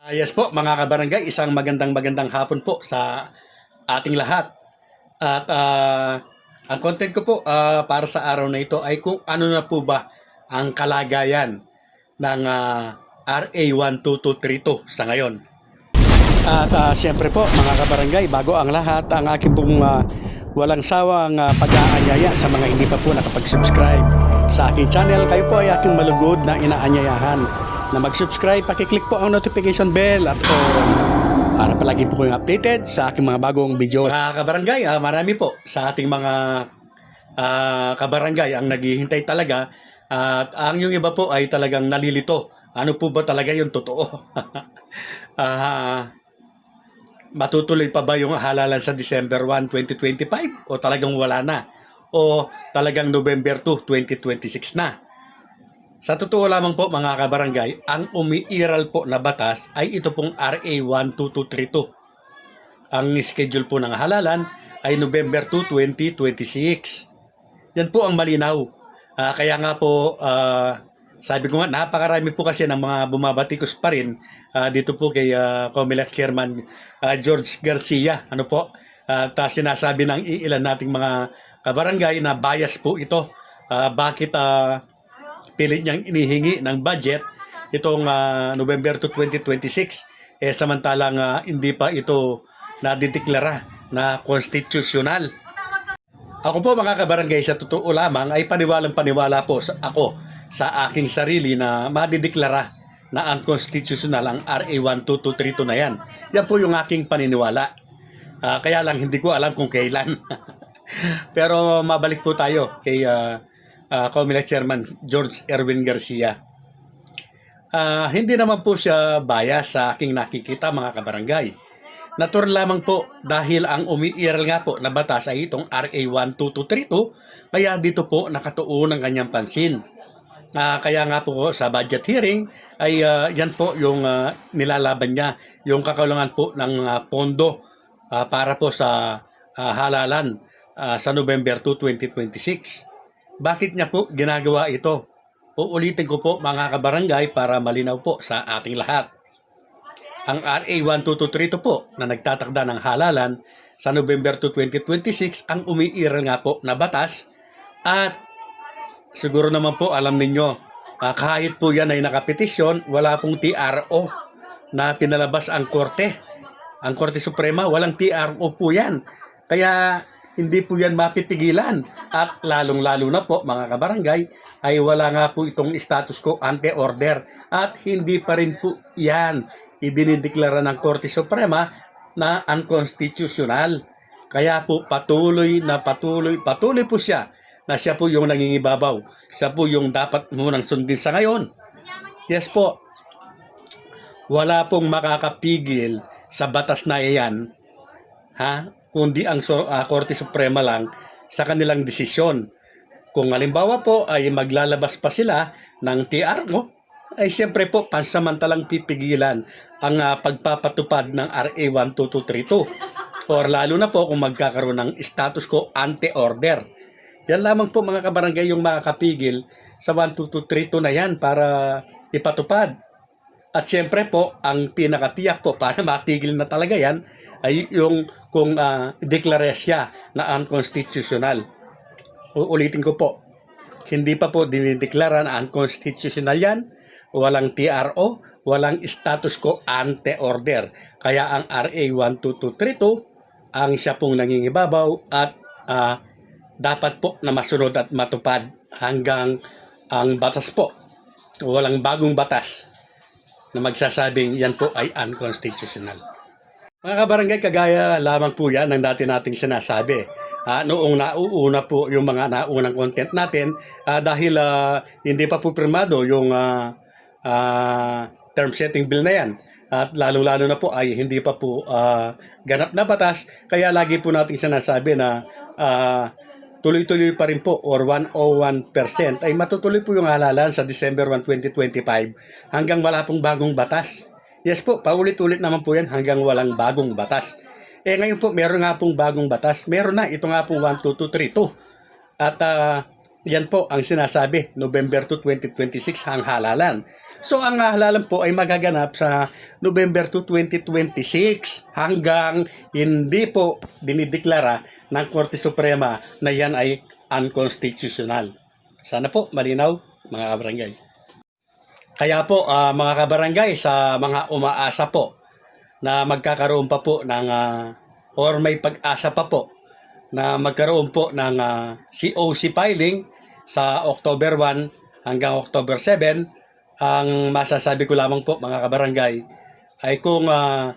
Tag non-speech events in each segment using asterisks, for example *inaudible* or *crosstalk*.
Ah, yes po, mga kabarangay, isang magandang magandang hapon po sa ating lahat. At ah, ang content ko po ah, para sa araw na ito ay kung ano na po ba ang kalagayan ng ah, RA 12232 sa ngayon. At ah, siyempre po, mga kabarangay, bago ang lahat, ang aking pong ah, walang sawang ah, pag-aanyaya sa mga hindi pa po nakapag-subscribe sa aking channel. Kayo po ay aking malugod na inaanyayahan na mag-subscribe, pakiclick po ang notification bell at all para palagi po kayong updated sa aking mga bagong video. Mga kabarangay, ah, marami po sa ating mga ah, kabarangay ang naghihintay talaga at ang yung iba po ay talagang nalilito. Ano po ba talaga yung totoo? *laughs* Ah, matutuloy pa ba yung halalan sa December 1, 2025 o talagang wala na? O talagang November 2, 2026 na? Sa totoo lamang po mga kabarangay, ang umiiral po na batas ay ito pong RA 12232. Ang schedule po ng halalan ay November 2, 2026. Yan po ang malinaw. Ah, kaya nga po, ah, sabi ko nga, napakarami po kasi ng mga bumabatikos pa rin ah, dito po kay uh, Comelec Chairman ah, George Garcia. Ano po? At ah, sinasabi ng iilan nating mga kabarangay na bias po ito. Ah, bakit ah, pilit niyang inihingi ng budget itong ah, November to 2026 eh samantalang ah, hindi pa ito nadideklara na constitutional. Ako po mga kabarangay sa totoo lamang ay paniwalang paniwala po sa ako sa aking sarili na madideklara na unconstitutional ang RA 12232 na yan. Yan po yung aking paniniwala. Ah, kaya lang hindi ko alam kung kailan. *laughs* Pero mabalik po tayo kay ah, uh, Comelec Chairman George Erwin Garcia. Ah, hindi naman po siya bias sa aking nakikita mga kabarangay. Natural lamang po dahil ang umiiral nga po na batas ay itong RA 12232 kaya dito po nakatuon ang kanyang pansin. Ah, kaya nga po sa budget hearing ay ah, yan po yung ah, nilalaban niya, yung kakulangan po ng ah, pondo ah, para po sa ah, halalan ah, sa November 2, 2026. Bakit niya po ginagawa ito? Uulitin ko po mga kabarangay para malinaw po sa ating lahat. Ang RA 12232 po na nagtatakda ng halalan sa November 2, 2026 ang umiiral nga po na batas at siguro naman po alam ninyo ah, kahit po yan ay nakapetisyon wala pong TRO na pinalabas ang korte. Ang Korte Suprema walang TRO po yan. Kaya hindi po yan mapipigilan. At lalong-lalo na po, mga kabarangay, ay wala nga po itong status quo ante-order. At hindi pa rin po yan idinideklara ng Korte Suprema na unconstitutional. Kaya po patuloy na patuloy, patuloy po siya na siya po yung nangingibabaw. Siya po yung dapat munang sundin sa ngayon. Yes po, wala pong makakapigil sa batas na iyan ha kundi ang ah, Korte Suprema lang sa kanilang desisyon. Kung halimbawa po ay maglalabas pa sila ng TRO, ay siyempre po pansamantalang pipigilan ang ah, pagpapatupad ng RA 12232 or lalo na po kung magkakaroon ng status quo ante-order. Yan lamang po mga kabarangay yung makakapigil sa 12232 na yan para ipatupad. At siyempre po, ang pinakatiyak po para *laughs* matigil na talaga yan ay yung kung uh, deklara siya na unconstitutional. Uulitin ko po, hindi pa po dinideklara na unconstitutional yan, walang TRO, walang status quo ante order. Kaya ang RA 12232 ang siya pong nangingibabaw at ah, dapat po na masunod at matupad hanggang ang batas po. Walang bagong batas na magsasabing yan po ay unconstitutional. Mga kabarangay, kagaya lamang po yan ng dati nating sinasabi. Ah, noong nauuna po yung mga naunang content natin ah, dahil ah, hindi pa po pirmado yung ah, ah, term setting bill na yan. At lalo-lalo na po ay hindi pa po ah, ganap na batas. Kaya lagi po nating sinasabi na ah, tuloy-tuloy pa rin po or 101% ay matutuloy po yung halalan sa December 1, 2025 hanggang wala pong bagong batas. Yes po, paulit-ulit naman po yan hanggang walang bagong batas. Eh ngayon po, meron nga pong bagong batas. Meron na, ito nga pong 12232. At ah, Yan po ang sinasabi, November 2, 2026 ang halalan. So ang halalan po ay magaganap sa November 2, 2026 hanggang hindi po dinideklara ng Korte Suprema na yan ay unconstitutional. Sana po malinaw mga kabarangay. Kaya po ah, mga kabarangay sa mga umaasa po na magkakaroon pa po ng ah, or may pag-asa pa po na magkaroon po ng ah, COC filing sa October 1 hanggang October 7 ang masasabi ko lamang po mga kabarangay ay kung ah,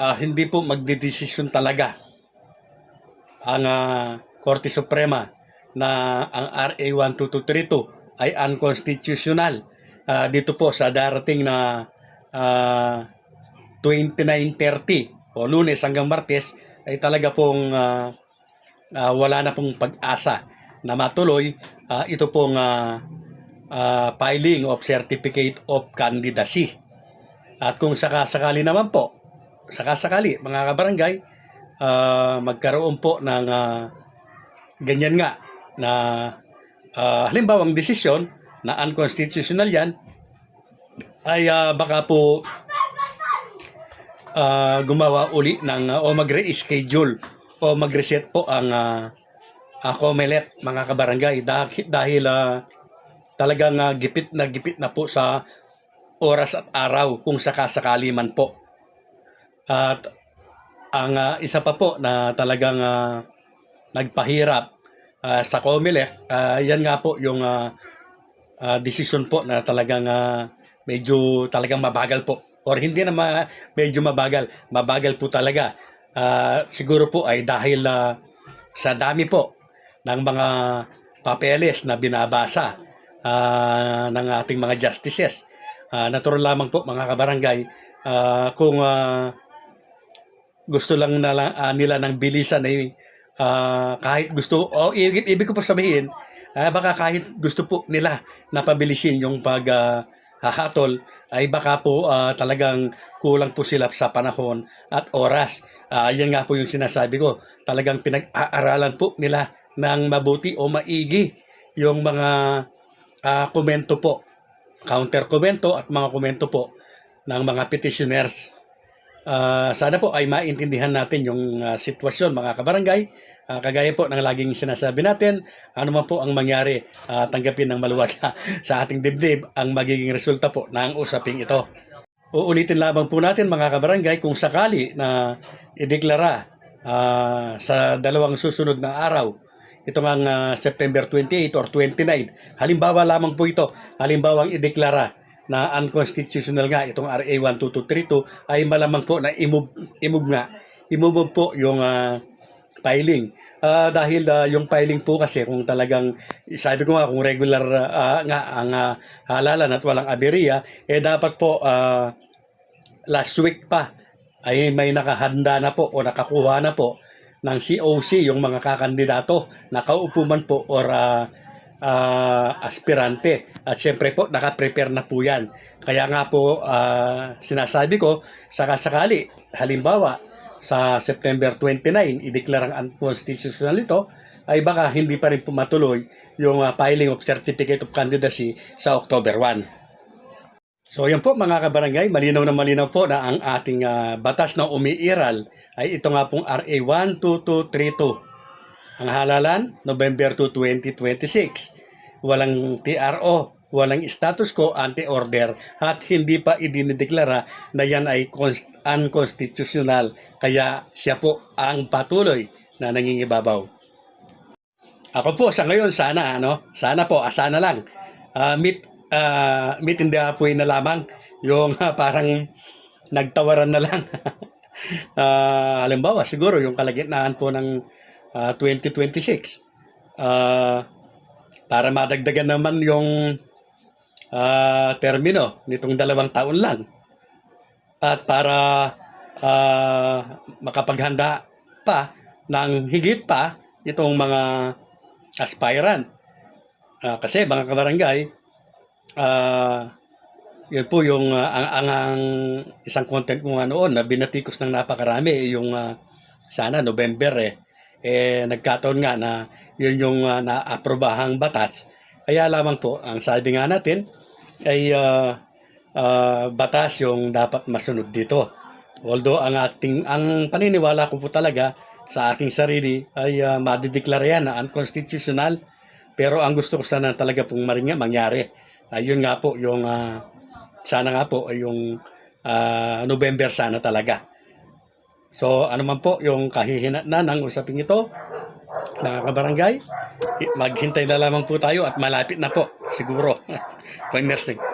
ah, hindi po magdidesisyon talaga ang ah, Korte Suprema na ang RA 12232 ay unconstitutional Ah, dito po sa darating na ah, 29.30 o lunes hanggang martes ay talaga pong ah, ah, wala na pong pag-asa na matuloy ah, ito pong ah, ah, filing of certificate of candidacy. At kung sakasakali naman po, sakasakali mga kabarangay, ah, magkaroon po ng ah, ganyan nga na ah, halimbawa ang desisyon na unconstitutional yan ay ah, baka po ah, gumawa uli ng ah, o mag-reschedule o mag-reset po ang uh, COMELEC mga kabarangay dahil, dahil ah, talagang ah, gipit na gipit na po sa oras at araw kung sakasakali man po. At ang ah, isa pa po na talagang ah, nagpahirap ah, sa COMELEC, ah, yan nga po yung ah, ah, desisyon po na talagang ah, medyo talagang mabagal po. Or hindi na ma- medyo mabagal, mabagal po talaga. Ah, siguro po ay dahil ah, sa dami po ng mga papeles na binabasa ah, ng ating mga justices. Ah, natural lamang po mga kabarangay ah, kung ah, gusto lang na, lang- ah, nila ng bilisan ay ah, kahit gusto o ibig, ibig ko po sabihin ah, baka kahit gusto po nila na pabilisin yung pag ah, hahatol ay baka po ah, talagang kulang po sila sa panahon at oras. Ah, yan nga po yung sinasabi ko. Talagang pinag-aaralan po nila ng mabuti o maigi yung mga ah, komento po, counter komento at mga komento po ng mga petitioners. Ah, sana po ay maintindihan natin yung ah, sitwasyon mga kabarangay. Ah, kagaya po ng laging sinasabi natin, ano man po ang mangyari, ah, tanggapin ng maluwag *laughs* sa ating dibdib ang magiging resulta po ng usaping ito. Uulitin lamang po natin mga kabarangay kung sakali na ideklara ah, sa dalawang susunod na araw ito ang ah, September 28 or 29. Halimbawa lamang po ito, halimbawa ang ideklara na unconstitutional nga itong RA 12232 ay malamang po na imove, imove nga. Imove po yung ah, filing. Ah, dahil ah, yung filing po kasi kung talagang sabi ko nga kung regular ah, nga ang ah, halalan at walang aberya eh dapat po ah, last week pa ay may nakahanda na po o nakakuha na po ng COC yung mga kakandidato nakaupo man po or ah, ah, aspirante at syempre po nakaprepare na po yan kaya nga po ah, sinasabi ko sakasakali halimbawa sa September 29 ideklarang unconstitutional ito ay baka hindi pa rin pumatuloy yung ah, filing of certificate of candidacy sa October 1. So yan po mga kabarangay, malinaw na malinaw po na ang ating ah, batas na umiiral ay ito nga pong RA 12232. Ang halalan, November 2, 2026. Walang TRO, walang status quo anti-order at hindi pa idinideklara na yan ay cons- unconstitutional. Kaya siya po ang patuloy na nangingibabaw. Ako po sa ngayon sana ano, sana po, ah, sana lang. ah meet uh, meet in the halfway na lamang yung ah, parang nagtawaran na lang. *laughs* Ah, halimbawa siguro yung kalagitnaan po ng ah, 2026. Ah, para madagdagan naman yung ah, termino nitong dalawang taon lang. At para ah, makapaghanda pa ng higit pa itong mga aspirant. Ah, kasi mga kabarangay, ah yun po yung ah, ang, ang, ang isang content ko nga noon na binatikos ng napakarami yung ah, sana November eh. Eh nagkataon nga na yun yung uh, naaprobahang batas. Kaya lamang po, ang sabi nga natin ay ah, ah, batas yung dapat masunod dito. Although ang ating ang paniniwala ko po talaga sa aking sarili ay uh, madideklara yan na unconstitutional. Pero ang gusto ko sana talaga pong maringa mangyari. Ayun nga po yung ah, sana nga po ay yung ah, November sana talaga. So ano man po yung kahihinat na ng usaping ito, mga kabarangay, maghintay na lamang po tayo at malapit na po siguro. *laughs* Nursing.